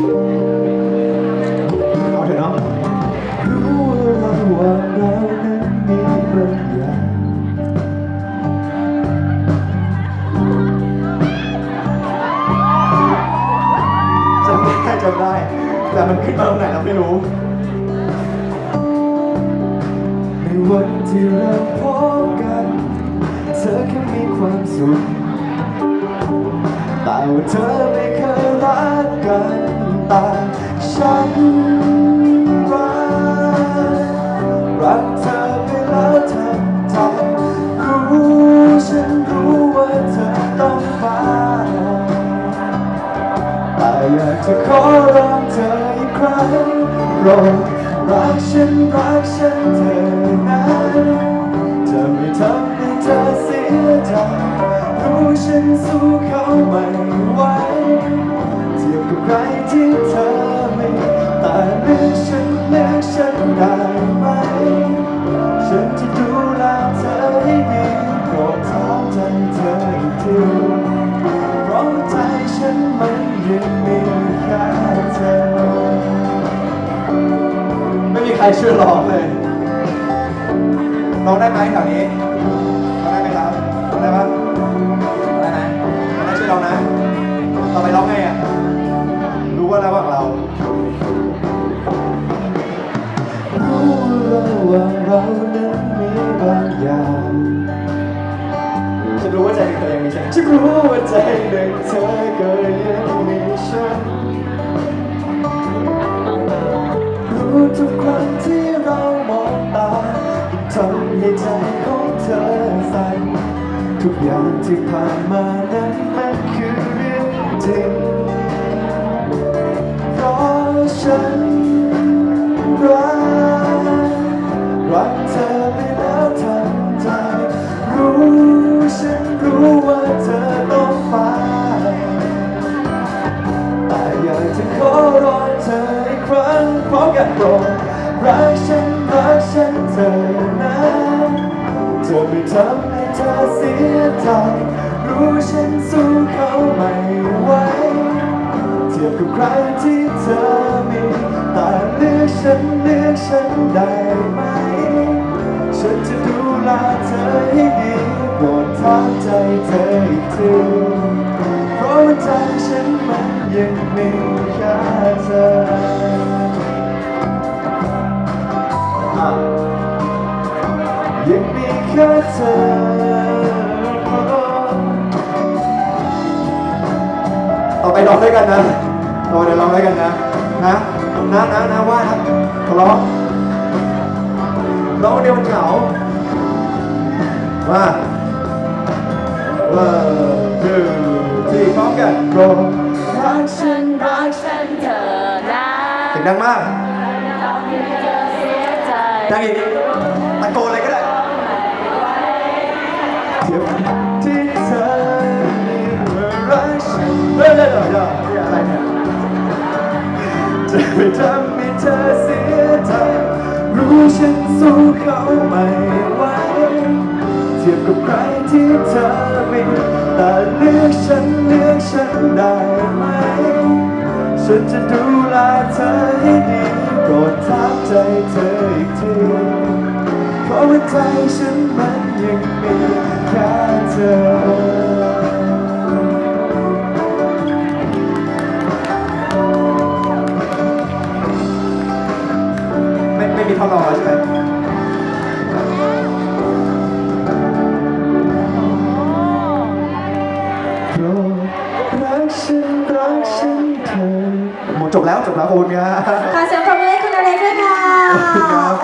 เอาเถอะเนาะรู้ว่าเรานั้นมีบางอย่างจำได้จำได้ แต่มันขึ้นมาตรงไหนเราไม่รู้ ในวันที่เราพบกัน เธอแค่มีความสุขแต่ว่าเธอไม่เคยรักกัน แต่ฉันรักรักเธอไปแล้วทั้งใจรู้ฉันรู้ว่าเธอต้องมาแต่อยากจะขอร้องเธออีกครั้งโปรดรักฉันรักฉันเธอนะจะไม่ทำให้เธอเสียใจรู้ฉันสู้เขาไม่ ลือกฉันเลือกฉันได้ไหม ฉันจะดูแลเธอให้ดีโปรดถามใจเธออีกทีเพราะใจฉันมันยังมีแค่เธอ ไม่มีใครช่วยร้องเลยร้องได้ไหมแถวนี้ร้องได้ไหมครับร้องได้ปะได้ไหมได้ช่วยร้องนะ ต่อไปร้องไงอะ รู้ว่าระหว่า เรานั้นมีบางอย่างฉันรู้ว่าใจเธอยังมีฉันฉันรู้ว่าใจหนึ่งเธอก็ยังมีฉันรู้ทุกครั้งที่เรามองตาทำให้ใจของเธอสั่นทุกอย่างที่ผ่านมานั้นมันคือเรื่องจริงเพราะฉัน พร้อมกันโปรดรักฉันรักฉันเธอนะเธอไม่ทำให้เธอเสียใจรู้ฉันสู้เขาไม่ไหวเทียบกับใครที่เธอมีแต่เลือกฉันเลือกฉันได้ไหม ฉันจะดูแลเธอให้ดีโปรดถามใจเธออีกทีเพราะว่าใจฉันมันยังมีแค่เธอ ยังมีแค่เธอต่อไปร้องด้วยกันนะต่อไปเดี๋ยวร้องด้วยกันนะ นะ นะ นะ นะ ว่าครับขอร้องร้องคนเดียวมันเหงาว่าว่าคือที่พร้อมกันโปรรักฉัฉันนรักฉันเธอนะเสียงดังมากเสียใจดังอีกตะโกนอะไรก็ได้ ไม่ทำให้เธอเสียใจรู้ฉันสู้เขาไม่ไหวเทียบกับใครที่เธอมีแต่เลือกฉันเลือกฉันได้ไหม ฉันจะดูแลเธอให้ดีโปรดถามใจเธออีกทีเพราะว่าใจฉันมันยังมีแค่เธอ ไม่ไม่มีท่อนรองแล้วใช่ไหมโปรดรักฉันรักฉันเธอหมดจบแล้วจบแล้วขอบคุณครับขอเสียงปรบมือให้คุณอเล็กด้วยค่ะขอบคุณครับ